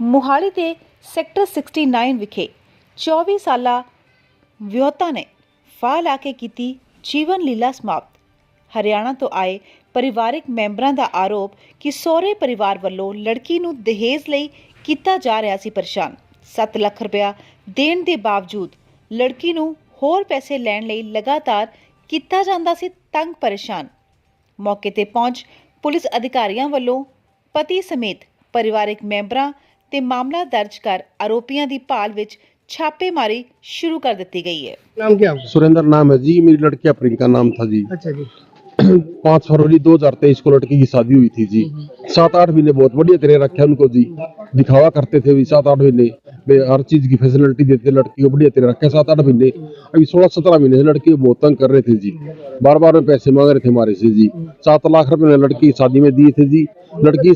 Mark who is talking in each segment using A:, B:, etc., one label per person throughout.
A: ਮੁਹਾਲੀ ਦੇ ਸੈਕਟਰ 69 ਵਿਖੇ 24 ਸਾਲਾ ਵਿਆਹੁਤਾ ਨੇ ਫਾਹ ਲਾ ਕੇ ਕੀਤੀ ਜੀਵਨ ਲੀਲਾ ਸਮਾਪਤ। ਹਰਿਆਣਾ ਤੋਂ ਆਏ ਪਰਿਵਾਰਕ ਮੈਂਬਰਾਂ ਦਾ ਆਰੋਪ ਕਿ ਸਹੁਰੇ ਪਰਿਵਾਰ ਵੱਲੋਂ ਲੜਕੀ ਨੂੰ ਦਹੇਜ ਲਈ ਕੀਤਾ ਜਾ ਰਿਹਾ ਸੀ ਪਰੇਸ਼ਾਨ। 7 ਲੱਖ ਰੁਪਇਆ ਦੇਣ ਦੇ ਬਾਵਜੂਦ ਲੜਕੀ ਨੂੰ ਹੋਰ ਪੈਸੇ ਲੈਣ ਲਈ ਲਗਾਤਾਰ ਕੀਤਾ ਜਾਂਦਾ ਸੀ ਤੰਗ ਪਰੇਸ਼ਾਨ। ਮੌਕੇ ਤੇ ਪਹੁੰਚ ਪੁਲਿਸ ਅਧਿਕਾਰੀਆਂ ਵੱਲੋਂ ਪਤੀ ਸਮੇਤ ਪਰਿਵਾਰਕ ਮੈਂਬਰਾਂ ਤੇ ਮਾਮਲਾ ਦਰਜ ਕਰ ਆਰੋਪੀਆਂ ਦੀ ਭਾਲ ਵਿੱਚ ਛਾਪੇਮਾਰੀ ਸ਼ੁਰੂ ਕਰ ਦਿੱਤੀ ਗਈ ਹੈ
B: नाम क्या आपका
C: सुरेंद्र नाम है जी मेरी लड़की अफरीन का नाम था जी
B: अच्छा जी
C: पाँच फरवरी 2023 को लड़की की शादी हुई थी जी। सात आठ महीने बहुत बढ़िया तरह रखे उनको जी। दिखावा करते थे सात आठ महीने। हर चीज़ की फैसिलिटी देते लड़की को बढ़िया तरह रखे सात आठ महीने। अभी सोलह सत्रह महीने से लड़की को बहुत तंग कर रहे थे जी। बार बार में पैसे मांग रहे थे हमारे से जी। सात लाख रुपए ने लड़की शादी में दिए थे जी। लड़की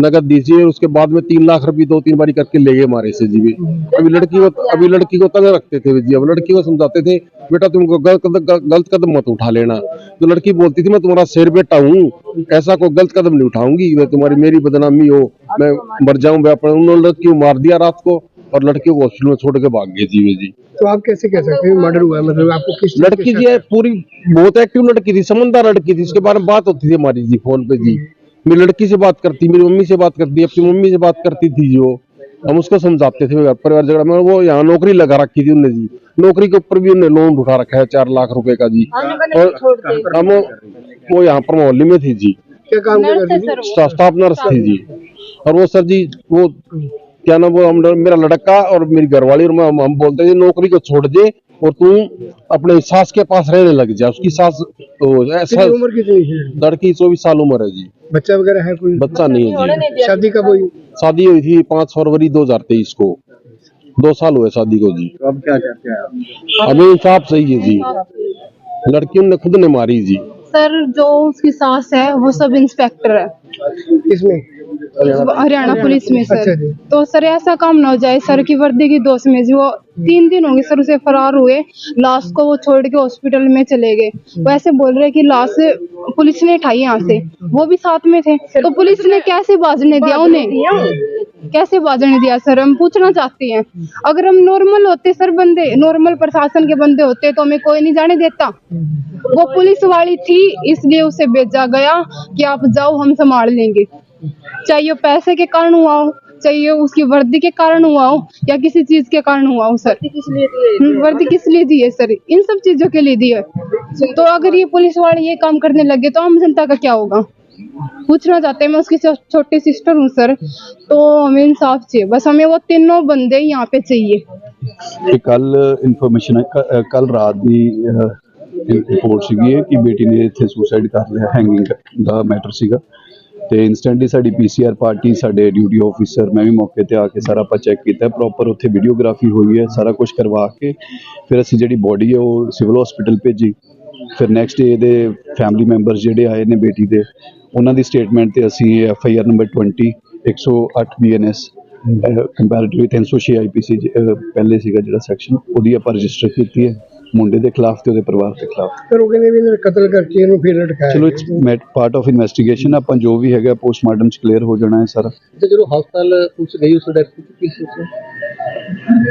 C: नगद दीजिए और उसके बाद में तीन लाख रुपए दो तीन बारी करके ले गए हमारे से जी भी। अभी लड़की को अभी लड़की को तंग रखते थे जी। अब लड़की को समझाते थे बेटा तुमको गलत कदम मत उठा लेना। तो लड़की बोलती थी मैं तुम्हारा शेर बेटा हूँ। ऐसा कोई गलत कदम नहीं उठाऊँगी। मैं तुम्हारी मेरी बदनामी हो मैं मर जाऊँ मैं अपने उन्होंने लड़की को मार दिया रात को और लड़की को हॉस्पिटल में छोड़ के भाग गए जी वे जी।
B: तो आप कैसे कह सकते हैं मर्डर हुआ है? मतलब आपको किस
C: लड़की जी है पूरी बहुत एक्टिव लड़की थी समझदार लड़की थी। उसके बारे में बात होती थी हमारी जी फ़ोन पे जी। मेरी लड़की से बात करती मेरी मम्मी से बात करती अपनी मम्मी से बात करती थी जो हम उसको समझाते थे परिवार झगड़ा में वो यहाँ नौकरी लगा रखी थी उन्हें जी। नौकरी के ऊपर भी उन्हें लोन उठा रखा है चार लाख रुपए का जी। और हम वो यहाँ पर मोहल्ले में थी जी।
B: क्या काम क्या करती थी?
C: स्टा- स्टाफ नर्स थी जी। और वो सर जी वो क्या नाम वो हम मेरा लड़का और मेरी घरवाली और हम बोलते थे नौकरी को छोड़ दे और तू अपने सास के पास रहने लग जा उसकी सास तो ऐसा
B: उम्र कितनी है?
C: लड़की चौबीस साल उम्र है जी।
B: बच्चा वगैरह है कोई?
C: बच्चा नहीं है जी।
B: शादी कब हुई?
C: शादी हुई थी पाँच फरवरी 2023 को। दो साल हुए शादी को जी।
B: तो अब क्या चाहते हैं आप?
C: हमें इंसाफ चाहिए जी। लड़की ने खुद ने मारी जी।
D: सर जो उसकी सास है वो सब इंस्पेक्टर है।
B: इसमें
D: हरियाणा पुलिस में
B: अच्छा
D: सर। तो सर ऐसा काम ना हो जाए। सर की वर्दी की दोष में जी वो तीन दिन होंगे सर उसे फरार हुए। लाश को वो छोड़ के हॉस्पिटल में चले गए। वो ऐसे बोल रहे कि लाश पुलिस ने उठाई यहाँ से। वो भी साथ में थे। तो पुलिस ने कैसे बाजने दिया उन्हें? कैसे बाजने दिया सर? हम पूछना चाहते हैं। अगर हम नॉर्मल होते सर बंदे नॉर्मल प्रशासन के बंदे होते तो हमें कोई नहीं जाने देता। वो पुलिस वाली थी इसलिए उसे भेजा गया कि आप जाओ हम संभाल लेंगे। चाहिए पैसे के कारण हुआ हो चाहिए उसकी वर्दी के कारण हुआ हो या किसी चीज के कारण हुआ हो सर हम्म, वर्दी किस लिए दी है सर इन सब चीजों के लिए दी है तो अगर ये पुलिस वाले ये काम करने लगे तो आम जनता का क्या होगा पूछना चाहते हैं मैं उसकी छो- छोटी सिस्टर हूँ सर तो हमें इंसाफ चाहिए बस हमें वो तीनों बंदे यहाँ पे चाहिए
E: ਕਿ ਕੱਲ ਇਨਫੋਰਮੇਸ਼ਨ ਕੱਲ ਰਾਤ ਦੀ ਰਿਪੋਰਟ ਸੀਗੀ ਇਹ ਕਿ ਬੇਟੀ ਨੇ ਇੱਥੇ ਸੁਸਾਈਡ ਕਰ ਲਿਆ ਹੈਂਗਿੰਗ ਦਾ ਮੈਟਰ ਸੀਗਾ ਤੇ ਇਨਸਟੈਂਟਲੀ ਸਾਡੀ ਪੀਸੀਆਰ ਪਾਰਟੀ ਸਾਡੇ ਡਿਊਟੀ ਆਫੀਸਰ ਮੈਂ ਵੀ ਮੌਕੇ ਤੇ ਆ ਕੇ ਸਾਰਾ ਆਪਾਂ ਚੈੱਕ ਕੀਤਾ ਪ੍ਰੋਪਰ ਉੱਥੇ ਵੀਡੀਓਗ੍ਰਾਫੀ ਹੋਈ ਹੈ ਸਾਰਾ ਕੁਝ ਕਰਵਾ ਕੇ ਫਿਰ ਅਸੀਂ ਜਿਹੜੀ ਬੋਡੀ ਹੈ ਉਹ ਸਿਵਲ ਹਸਪੀਟਲ ਭੇਜੀ। ਫਿਰ ਨੈਕਸਟ ਡੇ ਦੇ ਫੈਮਿਲੀ ਮੈਂਬਰਸ ਜਿਹੜੇ ਆਏ ਨੇ ਬੇਟੀ ਦੇ ਉਹਨਾਂ ਦੀ ਸਟੇਟਮੈਂਟ ਤੇ ਅਸੀਂ F I R number 20 108 BNS comparative 306 IPC ਪਹਿਲੇ ਸੀਗਾ ਜਿਹੜਾ ਸੈਕਸ਼ਨ ਉਹਦੀ ਆਪਾਂ ਰਜਿਸਟਰ ਕੀਤੀ ਹੈ। ਮੁੰਡੇ ਦੇ ਖਿਲਾਫ ਤੇ ਉਹਦੇ ਪਰਿਵਾਰ ਦੇ ਖਿਲਾਫ।
B: ਪਰ ਉਹ ਕਹਿੰਦੇ ਵੀ ਇਹਨਾਂ ਕਤਲ ਕਰਕੇ ਇਹਨੂੰ ਫਿਰ ਲਟਕਾਇਆ।
E: ਚਲੋ ਪਾਰਟ ਆਫ ਇਨਵੈਸਟੀਗੇਸ਼ਨ ਆਪਾਂ ਜੋ ਵੀ ਹੈਗਾ ਪੋਸਟਮਾਰਟਮ ਚ ਕਲੀਅਰ ਹੋ ਜਾਣਾ ਹੈ ਸਾਰਾ।
F: ਤੇ ਜਦੋਂ ਹਸਪਤਾਲ ਪੁਲਿਸ ਗਈ ਉਸ ਦਾ ਕੀ ਸੀ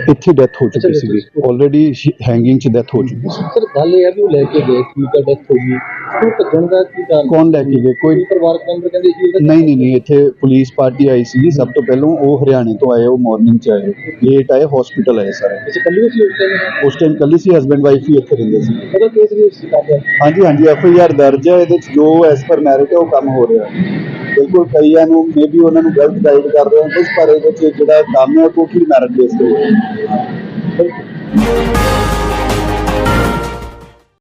E: ਇੱਥੇ ਡੈਥ ਹੋ ਚੁੱਕੀ ਸੀਗੀ। ਆਲਰੇਡੀ ਹੈਂਗਿੰਗ ਚ ਡੈਥ ਹੋ ਚੁੱਕੀ ਸੀ।
F: ਸਰ ਗੱਲ ਇਹ ਆ ਵੀ ਉਹ ਲੈ ਕੇ ਗਏ ਸੀ ਤਾਂ ਡੈਥ ਹੋ ਗਈ ਉਹ ਭੱਜਣ ਦਾ ਕੀ ਕਾਰਨ
E: ਕੌਣ ਲੈ ਕੇ ਗਏ? ਕੋਈ
F: ਪਰਿਵਾਰਕ ਮੈਂਬਰ ਕਹਿੰਦੇ ਸੀ ਉਹਦਾ
E: ਨਹੀਂ ਨਹੀਂ ਨਹੀਂ ਇੱਥੇ ਪੁਲਿਸ ਪਾਰਟੀ ਆਈ ਸੀ ਸਭ ਤੋਂ ਪਹਿਲਾਂ ਉਹ ਹਰਿਆਣੇ ਤੋਂ ਆਏ ਉਹ ਮਾਰਨਿੰਗ ਚ ਆਏ। ਲੇਟ ਆਏ ਹਸਪੀਟਲ ਆਏ ਸਾਰੇ।
F: ਕਿਸੇ ਕੱਲੀ ਸੀ ਉਸ ਟਾਈਮ
E: ਉਸ ਟਾਈਮ ਕੱਲੀ ਸੀ ਹਸਬੈਂਡ ਵਾਈਫ ਹੀ ਇੱਥੇ ਰਹਿੰਦੇ ਸੀ।
F: ਉਹਦਾ ਕੇਸ ਵੀ ਸੀ ਕਾਬਿਲ
E: ਹਾਂਜੀ ਹਾਂਜੀ ਐਫ ਆਈ ਆਰ ਦਰਜ ਹੈ ਇਹਦੇ ਚ ਜੋ ਐਸ ਪਰ ਮੈਰਿਟ ਹੈ ਉਹ ਕੰਮ ਹੋ ਰਿਹਾ। ਬਿਲਕੁਲ ਕਈਆਂ ਨੂੰ ਮੇਬੀ ਉਹਨਾਂ ਨੂੰ ਗਲਤ ਗਾਈਡ ਕਰ ਰਹੇ ਹੋ ਕੁਝ ਪਰ ਇਹਦੇ ਜਿਹੜਾ ਕੰਮ ਹੈ ਉਹ ਟੋਟਲੀ ਮੈਰਿਟ ਬੇਸਡ ਹੈ